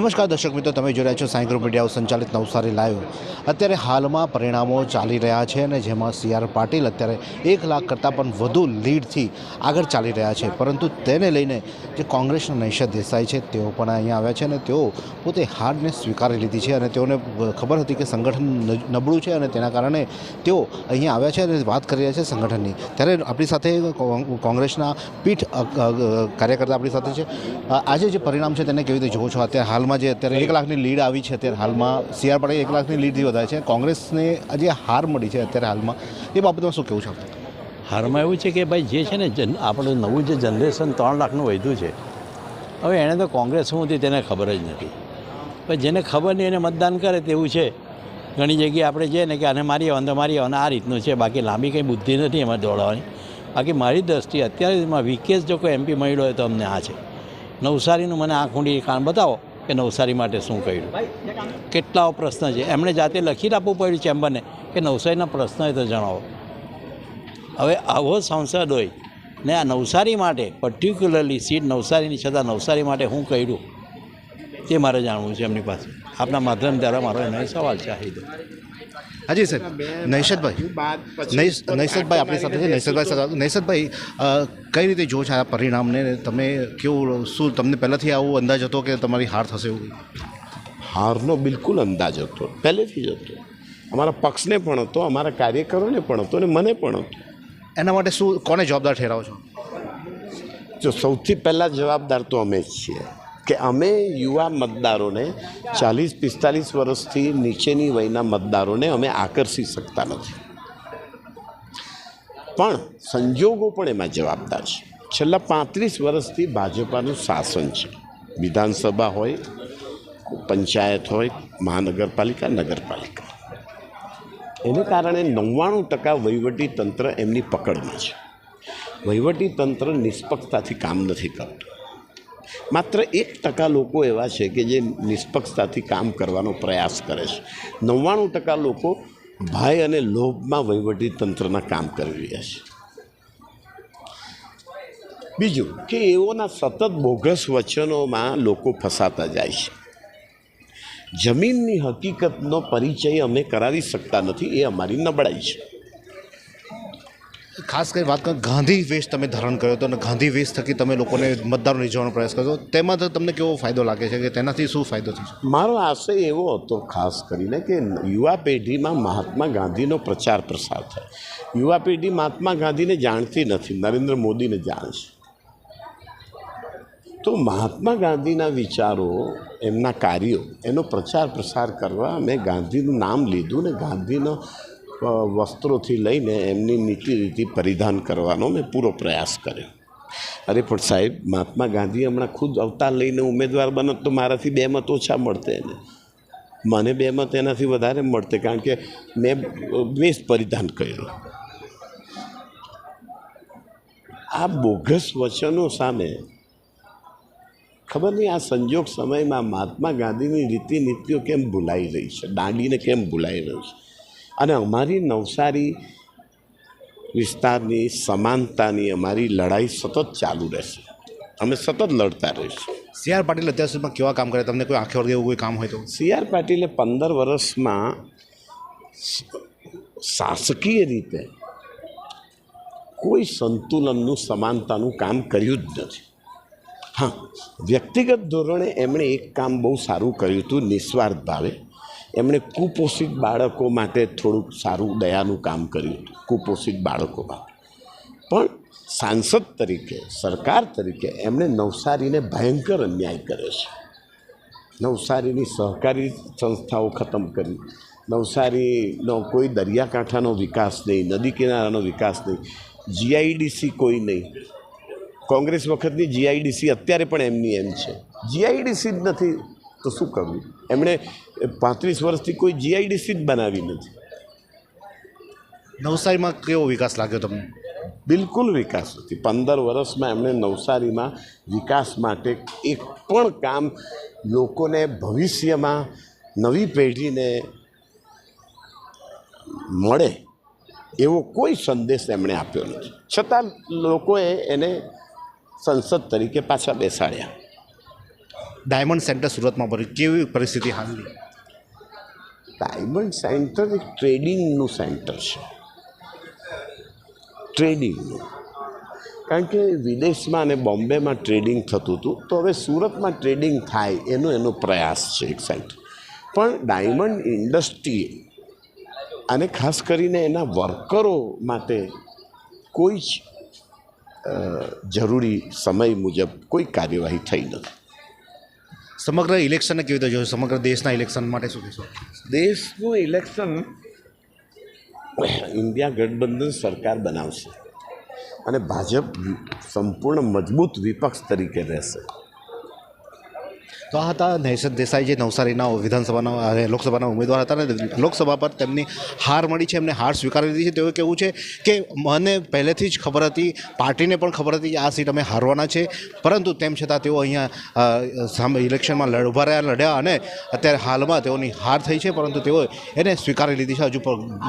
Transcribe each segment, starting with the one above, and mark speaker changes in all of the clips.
Speaker 1: નમસ્કાર દર્શક મિત્રો, તમે જોઈ રહ્યા છો સાઈ ગ્રુપ મીડિયા સંચાલિત નવસારી લાઈવ. અત્યારે હાલમાં પરિણામો ચાલી રહ્યા છે અને જેમાં સી આર પાટીલ અત્યારે એક લાખ કરતાં પણ વધુ લીડથી આગળ ચાલી રહ્યા છે. પરંતુ તેને લઈને જે કોંગ્રેસના નૈશદ દેસાઈ છે, તેઓ પણ અહીંયા આવ્યા છે અને તેઓ પોતે હારને સ્વીકારી લીધી છે અને તેઓને ખબર હતી કે સંગઠન નબળું છે અને તેના કારણે તેઓ અહીંયા આવ્યા છે અને વાત કરી રહ્યા છે સંગઠનની. ત્યારે આપણી સાથે કોંગ્રેસના પીઠ કાર્યકર્તા આપણી સાથે છે. આજે જે પરિણામ છે તેને કેવી રીતે જોવો છો? અત્યારે હાલમાં જે અત્યારે એક લાખની લીડ આવી છે અત્યારે હાલમાં. પાટીલ એક લાખની લીડથી વધારે છે. કોંગ્રેસને આજે હાર મળી છે અત્યારે હાલમાં. એ બાબતમાં શું કહેવું છે
Speaker 2: હારમાં એવું છે કે ભાઈ જે છે ને આપણું નવું જે જનરેશન ત્રણ લાખનું વધ્યું છે, હવે એણે તો કોંગ્રેસ શું હતી તેને ખબર જ નથી. પણ જેને ખબર નહીં એને મતદાન કરે તેવું છે. ઘણી જગ્યાએ આપણે જઈએ ને કે આને મારી આવવાનું તો મારી આવવાનું આ રીતનું છે. બાકી લાંબી કંઈ બુદ્ધિ નથી એમાં દોડવાની. બાકી મારી દ્રષ્ટિએ અત્યારે વિકેશ જો કોઈ એમપી મળ્યો હોય તો અમને આ છે. નવસારીનું મને આ ખૂંડી કામ બતાવો. કે નવસારી માટે શું કર્યું? કેટલાઓ પ્રશ્ન છે? એમણે જાતે લખી આપવું પડ્યું ચેમ્બરને કે નવસારીના પ્રશ્ન એ તો જણાવો. હવે આવો સાંસદ હોય ને આ નવસારી માટે પર્ટિક્યુલરલી સીટ નવસારીની છતાં નવસારી માટે હું કર્યું, તે મારે જાણવું છે એમની પાસે. આપના માધ્યમ દ્વારા મારો એનો સવાલ છે, આ
Speaker 1: હાજી સર નૈશદભાઈ નૈશ- નૈશદભાઈ આપણી સાથે છે નૈશદભાઈ સાથે નૈશદભાઈ કઈ રીતે જો છે આ પરિણામને? તમે કેવું શું તમને પહેલાંથી આવો અંદાજ હતો કે તમારી હાર થશે એવું
Speaker 3: હારનો બિલકુલ અંદાજ હતો. પહેલેથી જ હતો. અમારા પક્ષને પણ હતો અમારા કાર્યકરોને પણ હતો અને મને પણ હતો.
Speaker 1: એના માટે શું કોને જવાબદાર ઠેરાવો છો?
Speaker 3: જો સૌથી પહેલાં જવાબદાર તો અમે જ છીએ. કે અમે યુવા મતદારોને ચાલીસ, પિસ્તાલીસ વર્ષથી નીચેની વયના મતદારોને અમે આકર્ષી શકતા નથી. પણ સંજોગો પણ એમાં જવાબદાર છે. છેલ્લા પાંત્રીસ વર્ષથી ભાજપાનું શાસન છે. વિધાનસભા હોય, પંચાયત હોય, મહાનગરપાલિકા, નગરપાલિકા. એને કારણે નવ્વાણું ટકા વહીવટી તંત્ર એમની પકડમાં છે. વહીવટી તંત્ર નિષ્પક્ષતાથી કામ નથી કરતું. માત્ર એક ટકા લોકો એવા છે કે જે નિષ્પક્ષતાથી કામ કરવાનો પ્રયાસ કરે છે. નવ્વાણું ટકા લોકો ભય અને લોભમાં વહીવટી તંત્રના કામ કરી રહ્યા છે. બીજું કે એઓના સતત બોગસ વચનોમાં લોકો ફસાતા જાય છે. જમીનની હકીકતનો પરિચય અમે કરાવી શકતા નથી, એ અમારી નબળાઈ છે.
Speaker 1: ખાસ કરી વાત કરો, ગાંધી વેશ તમે ધારણ કર્યો હતો અને ગાંધી વેશ થકી તમે લોકોને મતદારો રીઝવાનો પ્રયાસ કર્યો તેમાં તો તમને કેવો ફાયદો લાગે છે કે તેનાથી શું ફાયદો થશે
Speaker 3: મારો આશય એવો હતો ખાસ કરીને કે યુવા પેઢીમાં મહાત્મા ગાંધીનો પ્રચાર પ્રસાર થાય. યુવા પેઢી મહાત્મા ગાંધીને જાણતી નથી, નરેન્દ્ર મોદીને જાણે તો મહાત્મા ગાંધીના વિચારો, એમના કાર્યો, એનો પ્રચાર પ્રસાર કરવા મેં ગાંધીનું નામ લીધું ને ગાંધીનો વસ્ત્રોથી લઈને એમની નીતિ રીતિ પરિધાન કરવાનો મેં પૂરો પ્રયાસ કર્યો. અરે, પણ સાહેબ, મહાત્મા ગાંધી હમણાં ખુદ અવતાર લઈને ઉમેદવાર બનત તો મારાથી બે મત ઓછા મળતે એને. મને બે મત એનાથી વધારે મળતે, કારણ કે મેં વેશ પરિધાન કર્યું. આ બોગસ વચનો સામે ખબર નહીં આ સંજોગ સમયમાં મહાત્મા ગાંધીની રીતિ નીતિઓ કેમ ભૂલાઈ રહી છે? દાંડીને કેમ ભૂલાઈ રહ્યું છે? અને અમારી નવસારી વિસ્તારની સમાનતાની અમારી લડાઈ સતત ચાલુ રહેશે. અમે સતત લડતા રહીશું.
Speaker 1: સી આર પાટીલ અત્યાર સુધીમાં કેવા કામ કરે? તમને કોઈ આંખે વળગે એવું કોઈ કામ હોય તો?
Speaker 3: સી આર પાટીલે પંદર વર્ષમાં શાસકીય રીતે કોઈ સંતુલનનું સમાનતાનું કામ કર્યું જ નથી. હા વ્યક્તિગત ધોરણે એમણે એક કામ બહુ સારું કર્યું હતું નિસ્વાર્થ ભાવે. એમણે કુપોષિત બાળકો માટે થોડુંક સારું દયાનું કામ કર્યું હતું, કુપોષિત બાળકો માટે. પણ સાંસદ તરીકે, સરકાર તરીકે એમણે નવસારીને ભયંકર અન્યાય કર્યો છે. નવસારીની સહકારી સંસ્થાઓ ખતમ કરી. નવસારીનો કોઈ દરિયાકાંઠાનો વિકાસ નહીં, નદી કિનારાનો વિકાસ નહીં, જીઆઈડીસી કોઈ નહીં. કોંગ્રેસ વખતની જીઆઈડીસી અત્યારે પણ એમની એમ છે. જીઆઈડીસી જ નથી તો શું કરવું એમણે પાંત્રીસ વર્ષથી કોઈ જીઆઈડીસી જ બનાવી નથી.
Speaker 1: નવસારીમાં કેવો વિકાસ લાગ્યો તમને?
Speaker 3: બિલકુલ વિકાસ નથી. પંદર વર્ષમાં એમણે નવસારીમાં વિકાસ માટે એક પણ કામ લોકોને ભવિષ્યમાં નવી પેઢીને મળે એવો કોઈ સંદેશ એમણે આપ્યો નથી. છતાં લોકોએ એને સંસદ તરીકે પાછા બેસાડ્યા.
Speaker 1: ડાયમંડ સેન્ટર સુરતમાં ભર્યું કેવી પરિસ્થિતિ હાલની?
Speaker 3: ડાયમંડ સેન્ટર એક ટ્રેડિંગનું સેન્ટર છે. ટ્રેડિંગનું કારણ કે વિદેશમાં અને બોમ્બેમાં ટ્રેડિંગ થતું હતું, તો હવે સુરતમાં ટ્રેડિંગ થાય એનો એનો પ્રયાસ છે એક સાઈડ પણ ડાયમંડ ઇન્ડસ્ટ્રી અને ખાસ કરીને એના વર્કરો માટે કોઈ જ જરૂરી સમય મુજબ કોઈ કાર્યવાહી થઈ નથી.
Speaker 1: સમગ્ર ઇલેક્શનને કેવી રીતે જોયું સમગ્ર દેશના ઇલેક્શન માટે શું કહેશો?
Speaker 3: દેશનું ઇલેક્શન ઇન્ડિયા ગઠબંધન સરકાર બનાવશે. અને ભાજપ સંપૂર્ણ મજબૂત વિપક્ષ તરીકે રહેશે.
Speaker 1: તો આ હતા નૈસદ દેસાઈ જે નવસારીના વિધાનસભાના લોકસભાના ઉમેદવાર હતા ને લોકસભા પર તેમની હાર મળી છે. એમને હાર સ્વીકારી લીધી છે. તેવું કહેવું છે કે મને પહેલેથી જ ખબર હતી, પાર્ટીને પણ ખબર હતી કે આ સીટ અમે હારવાના છે. પરંતુ તેમ છતાં તેઓ અહીંયા સામે ઇલેક્શનમાં ઊભા રહ્યા, લડ્યા અને અત્યારે હાલમાં તેઓની હાર થઈ છે. પરંતુ તેઓ એને સ્વીકારી લીધી છે. હજુ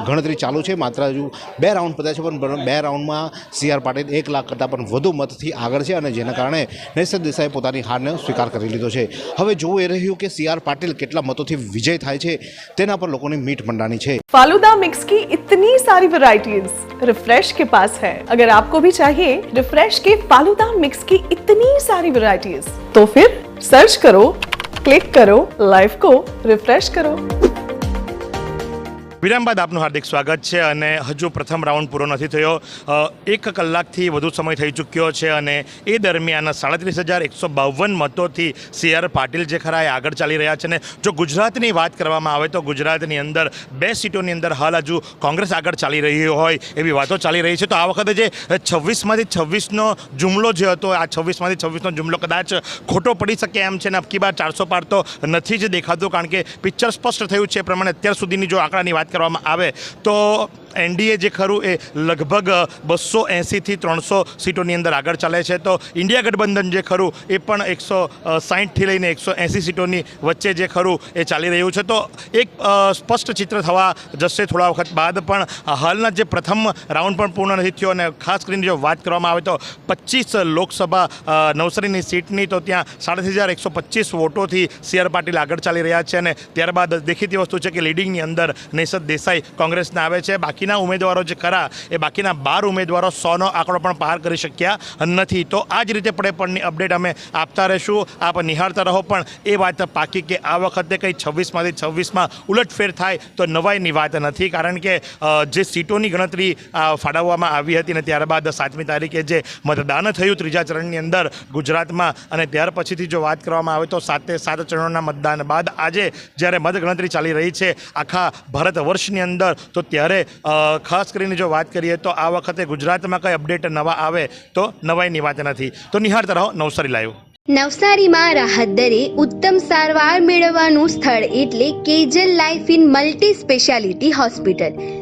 Speaker 1: ગણતરી ચાલુ છે. માત્ર હજુ બે રાઉન્ડ પત્યા છે. પણ બે રાઉન્ડમાં સી આર પાટીલ એક લાખ કરતાં પણ વધુ મતથી આગળ છે અને જેના કારણે નૈસદ દેસાઈએ પોતાની હારને સ્વીકાર કરી લીધો છે. હવે જોવું એ રહ્યું કે સી આર પાટીલ કેટલા મતોથી વિજય થાય છે તેના પર લોકોની મીટ મંડાની છે
Speaker 4: फालूदा मिक्स की इतनी सारी वैरायटीज रिफ्रेश के पास है अगर आपको भी चाहिए रिफ्रेश के फालूदा मिक्स की इतनी सारी वैरायटीज तो फिर सर्च करो क्लिक करो लाइफ को रिफ्रेश करो
Speaker 5: વિરામ બાદ આપનું હાર્દિક સ્વાગત છે અને હજુ પ્રથમ રાઉન્ડ પૂરો નથી થયો. એક કલાકથી વધુ સમય થઈ ચૂક્યો છે અને એ દરમિયાન સાડત્રીસ હજાર એકસો બાવન મતોથી સી આર પાટીલ જે ખરા એ આગળ ચાલી રહ્યા છે ને જો ગુજરાતની વાત કરવામાં આવે તો ગુજરાતની અંદર બે સીટોની અંદર હાલ હજુ કોંગ્રેસ આગળ ચાલી રહી હોય એવી વાતો ચાલી રહી છે. તો આ વખતે જે છવ્વીસમાંથી છવ્વીસનો જુમલો જે હતો, આ છવ્વીસમાંથી છવ્વીસનો જુમલો કદાચ ખોટો પડી શકે એમ છે ને અબકી બાર ચારસો પાર તો નથી જ દેખાતું, કારણ કે પિક્ચર સ્પષ્ટ થયું છે પ્રમાણે અત્યાર સુધીની જો આંકડાની વાત કરવામાં આવે તો એનડીએ જે ખરું એ લગભગ બસો એંસીથી ત્રણસો સીટોની અંદર આગળ ચાલે છે. તો ઇન્ડિયા ગઠબંધન જે ખરું એ પણ એકસો સાહીઠથી લઈને એકસો એંસી સીટોની વચ્ચે જે ખરું એ ચાલી રહ્યું છે. તો એક સ્પષ્ટ ચિત્ર થવા જશે થોડા વખત બાદ, પણ હાલના જે પ્રથમ રાઉન્ડ પણ પૂર્ણ નથી થયો અને ખાસ કરીને જો વાત કરવામાં આવે તો પચીસ લોકસભા નવસારીની સીટની તો ત્યાં સાડત્રીસ હજાર એકસો પચીસ વોટોથી સી આર પાટીલ આગળ ચાલી રહ્યા છે અને ત્યારબાદ દેખીતી વસ્તુ છે કે લીડિંગની અંદર નૈસદ દેસાઈ કોંગ્રેસને આવે છે. બાકીના ઉમેદવારો જે ખરા એ બાકીના બાર ઉમેદવારો સોનો આંકડો પણ પાર કરી શક્યા નથી. તો આ જ રીતે પડેપણની અપડેટ અમે આપતા રહીશું. આપ નિહાળતા રહો. પણ એ વાત પાકી કે આ વખતે કંઈ છવ્વીસમાંથી છવ્વીસમાં ઉલટફેર થાય તો નવાઈની વાત નથી. કારણ કે જે સીટોની ગણતરી ફાળવવામાં આવી હતી ને ત્યારબાદ સાતમી તારીખે જે મતદાન થયું ત્રીજા ચરણની અંદર ગુજરાતમાં અને ત્યાર પછીથી જો વાત કરવામાં આવે તો સાતે સાત ચરણોના મતદાન બાદ આજે જ્યારે મતગણતરી ચાલી રહી છે આખા ભારત વર્ષની અંદર, તો ત્યારે ખાસ કરીને જો વાત કરીએ તો આ વખતે ગુજરાતમાં કંઈ અપડેટ નવા આવે તો નવાઈની વાત નથી. તો નિહાળતા રહો, નવસારી લાઈવ.
Speaker 6: નવસારીમાં રાહત દરે ઉત્તમ સારવાર મેળવવાનું સ્થળ એટલે Kejal life in multi speciality hospital.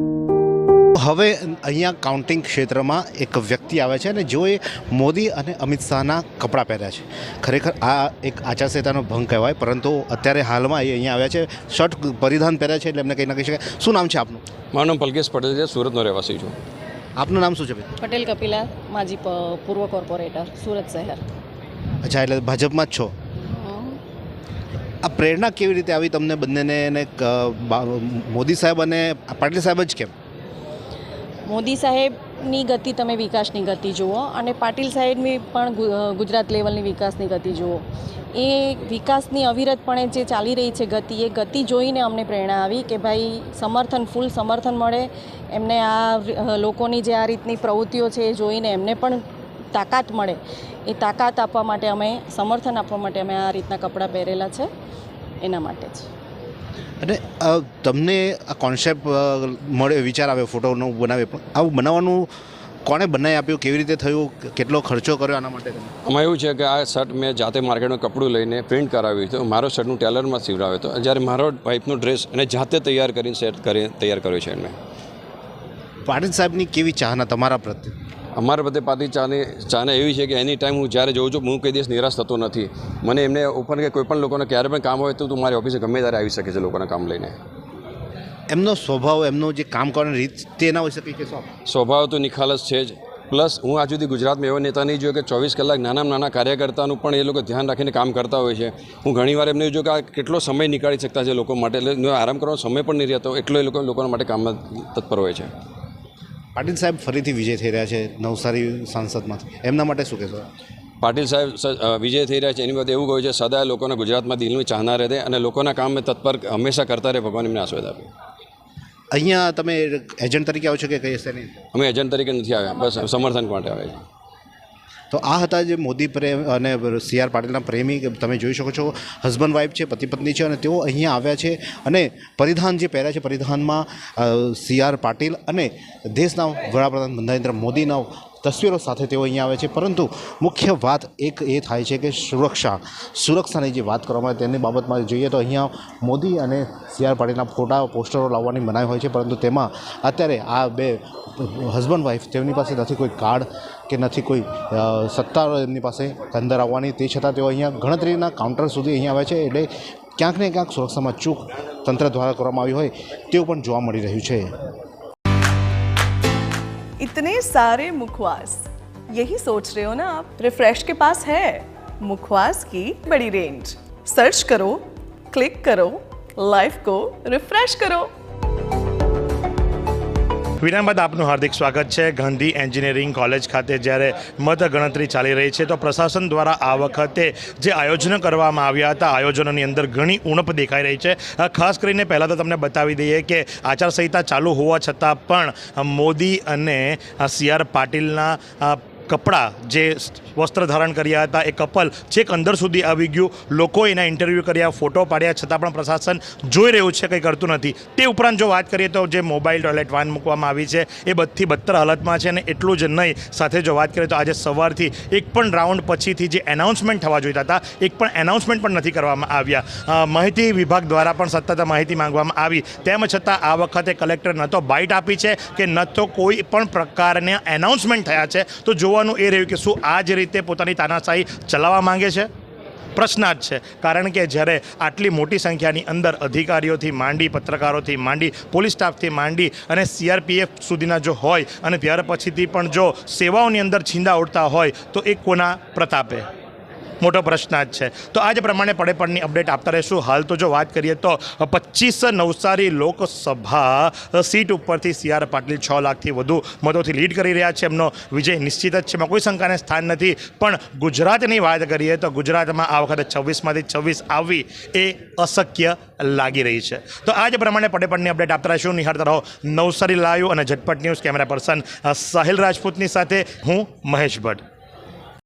Speaker 1: હવે અહીંયા કાઉન્ટિંગ ક્ષેત્રમાં એક વ્યક્તિ આવે છે અને જેઓએ મોદી અને અમિત શાહના કપડાં પહેર્યા છે. ખરેખર આ એક આચારસંહિતાનો ભંગ કહેવાય પરંતુ અત્યારે હાલમાં એ અહીંયા આવ્યા છે શર્ટ પરિધાન પહેર્યા છે એટલે એમને કંઈ ના કહી શકાય. શું નામ છે આપનું?
Speaker 7: મારું નામ પલકેશ પટેલ છે સુરતનો રહેવાસી છું.
Speaker 1: આપનું નામ શું છે
Speaker 8: પટેલ કપિલા માજી પૂર્વ કોર્પોરેટર સુરત શહેર.
Speaker 1: અચ્છા એટલે ભાજપમાં જ છો? આ પ્રેરણા કેવી રીતે આવી તમને બંનેને મોદી સાહેબ અને પાટીલ સાહેબ જ કેમ?
Speaker 8: મોદી સાહેબની ગતિ તમે વિકાસની ગતિ જુઓ અને પાટીલ સાહેબની પણ ગુજરાત લેવલની વિકાસની ગતિ જુઓ. એ વિકાસની અવિરતપણે જે ચાલી રહી છે ગતિ, એ ગતિ જોઈને અમને પ્રેરણા આવી કે ભાઈ સમર્થન, ફૂલ સમર્થન મળે. એમને આ લોકોની જે આ રીતની પ્રવૃત્તિઓ છે એ જોઈને એમને પણ તાકાત મળે. એ તાકાત આપવા માટે અમે, સમર્થન આપવા માટે અમે આ રીતના કપડાં પહેરેલા છે. એના માટે જ.
Speaker 1: અને તમને આ કોન્સેપ્ટ મળે વિચાર આવ્યો ફોટોનો બનાવે પણ આવું બનાવવાનું કોણે બનાવી આપ્યું? કેવી રીતે થયું? કેટલો ખર્ચો કર્યો આના માટે
Speaker 7: આમાં એવું છે કે આ શર્ટ મેં જાતે માર્કેટમાં કપડું લઈને પ્રિન્ટ કરાવ્યું હતું. મારો શર્ટનું ટેલરમાં સીવડાવ્યો હતો. જ્યારે મારો વાઇફનો ડ્રેસ એને જાતે તૈયાર કરીને સેટ કરી તૈયાર કર્યો છે મેં
Speaker 1: પાટીલ સાહેબની કેવી ચાહના તમારા પ્રત્યે?
Speaker 7: અમારા બધે પાતી ચાને ચાને એવી છે કે એની ટાઈમ હું જ્યારે જોઉં છું હું કોઈ દિવસ નિરાશ થતો નથી. મને એમને ઉપર કે કોઈ પણ લોકોને ક્યારે પણ કામ હોય તો તું મારી ઓફિસે ગમે ત્યારે આવી શકે છે લોકોના કામ લઈને.
Speaker 1: એમનો સ્વભાવ એમનો જે કામ કરવાની રીત તેના ના હોઈ શકે કે
Speaker 7: સ્વભાવ તો નિખાલસ છે જ. પ્લસ હું આજ સુધી ગુજરાતમાં એવો નેતા નહીં જોયો કે ચોવીસ કલાક નાનામાં નાના કાર્યકર્તાનું પણ એ લોકો ધ્યાન રાખીને કામ કરતા હોય છે. હું ઘણીવાર એમને જોયું કે આ કેટલો સમય નીકાળી શકતા છે લોકો માટે. એટલે આરામ કરવાનો સમય પણ નહીં રહેતો એટલો એ લોકો લોકોના માટે કામમાં તત્પર હોય છે.
Speaker 1: પાટીલ સાહેબ ફરીથી વિજય થઈ રહ્યા છે નવસારી સાંસદમાંથી. એમના માટે શું કહેશો?
Speaker 7: પાટીલ સાહેબ વિજય થઈ રહ્યા છે. એની બાબતે એવું કહ્યું છે સદાય લોકોના ગુજરાતમાં દિલની ચાહના રહે અને લોકોના કામ તત્પર હંમેશા કરતા રહે ભગવાન એમને આશીર્વાદ આપે.
Speaker 1: અહીંયા તમે એજન્ટ તરીકે આવો છો કે કઈ હશે
Speaker 7: અમે એજન્ટ તરીકે નથી આવ્યા બસ સમર્થન માટે આવ્યા છે
Speaker 1: તો આ હતા જે મોદી પ્રેમ અને સી આર પાટીલના પ્રેમી તમે જોઈ શકો છો, હસબન્ડ વાઈફ છે, પતિ પત્ની છે અને તેઓ અહીંયા આવ્યા છે અને પરિધાન જે પહેર્યા છે પરિધાનમાં સી આર પાટીલ અને દેશના વડાપ્રધાન નરેન્દ્ર મોદીના તસવીરો સાથે તેઓ અહીંયા આવે છે. પરંતુ મુખ્ય વાત એક એ થાય છે કે સુરક્ષા, સુરક્ષાની જે વાત કરવામાં આવે તેની બાબતમાં જોઈએ તો અહીંયા મોદી અને સી આર પાટીલના ફોટા, પોસ્ટરો લાવવાની મનાઈ હોય છે. પરંતુ તેમાં અત્યારે આ બે હસબન્ડ વાઈફ તેમની પાસે નથી, કોઈ કાર્ડ કે નથી કોઈ અ, સત્તા એમની પાસે અંદર આવવાની તે છતાં તેઓ અહીંયા ગણતરીના કાઉન્ટર સુધી અહીંયા આવે છે એટલે ક્યાંક ને ક્યાંક સુરક્ષામાં ચૂક તંત્ર દ્વારા કરવામાં આવી હોય તેવું પણ જોવા મળી રહ્યું છે
Speaker 4: इतने सारे मुखवास यही सोच रहे हो ना आप रिफ्रेश के पास है मुखवास की बड़ी रेंज सर्च करो क्लिक करो लाइफ को रिफ्रेश करो
Speaker 5: વિરામ બાદ આપનું હાર્દિક સ્વાગત છે. ગાંધી એન્જિનિયરિંગ કોલેજ ખાતે જ્યારે મતગણતરી ચાલી રહી છે, તો પ્રશાસન દ્વારા આ વખતે જે આયોજનો કરવામાં આવ્યા હતા, આયોજનોની અંદર ઘણી ઉણપ દેખાઈ રહી છે. ખાસ કરીને પહેલાં તો તમને બતાવી દઈએ કે આચારસંહિતા ચાલુ હોવા છતાં પણ મોદી અને સી આર પાટીલના કપડાં જે વસ્ત્ર ધારણ કર્યા હતા, એ કપલ છેક અંદર સુધી આવી ગયું. લોકો એના ઇન્ટરવ્યૂ કર્યા ફોટો પાડ્યા, છતાં પણ પ્રશાસન જોઈ રહ્યું છે, કંઈ કરતું નથી. તે ઉપરાંત જો વાત કરીએ તો જે મોબાઈલ ટોયલેટ વાન મૂકવામાં આવી છે, એ બધી બદતર હાલતમાં છે અને એટલું જ નહીં. સાથે જો વાત કરીએ તો આજે સવારથી એક પણ રાઉન્ડ પછીથી જે એનાઉન્સમેન્ટ થવા જોઈતા હતા, એક પણ એનાઉન્સમેન્ટ પણ નથી કરવામાં આવ્યા. માહિતી વિભાગ દ્વારા પણ સતત માહિતી માંગવામાં આવી. તેમ છતાં આ વખતે કલેક્ટર ન તો બાઇટ આપી છે કે ન તો કોઈ પણ પ્રકારના એનાઉન્સમેન્ટ થયા છે. તો જોવાનું એ રહ્યું કે શું આ જ રીતે પોતાની તાનાશાહી ચલાવવા માંગે છે? પ્રશ્ન જ છે. કારણ કે જ્યારે આટલી મોટી સંખ્યાની અંદર અધિકારીઓથી માંડી, પત્રકારોથી માંડી, પોલીસ સ્ટાફથી માંડી અને સીઆરપીએફ સુધીના જો હોય અને ત્યાર પછીથી પણ જો સેવાઓની અંદર છીંદા ઉડતા હોય તો એ કોના પ્રતાપે? મોટો પ્રશ્ન જ છે. તો આ જ પ્રમાણે પડે પડની અપડેટ આપતા રહીશું. હાલ તો જો વાત કરીએ તો પચીસ નવસારી લોકસભા સીટ ઉપરથી સી આર પાટીલ છ લાખથી વધુ મતોથી લીડ કરી રહ્યા છે. એમનો વિજય નિશ્ચિત જ છે. એમાં કોઈ શંકાને સ્થાન નથી. પણ ગુજરાતની વાત કરીએ તો ગુજરાતમાં આ વખતે છવ્વીસમાંથી છવ્વીસ આવવી એ અશક્ય લાગી રહી છે. તો આ જ પ્રમાણે પડે પડની અપડેટ આપતા રહીશું. નિહાળતા રહો નવસારી લાઈવ અને Jhatpat news camera person Sahil રાજપૂતની સાથે હું મહેશ ભટ્ટ.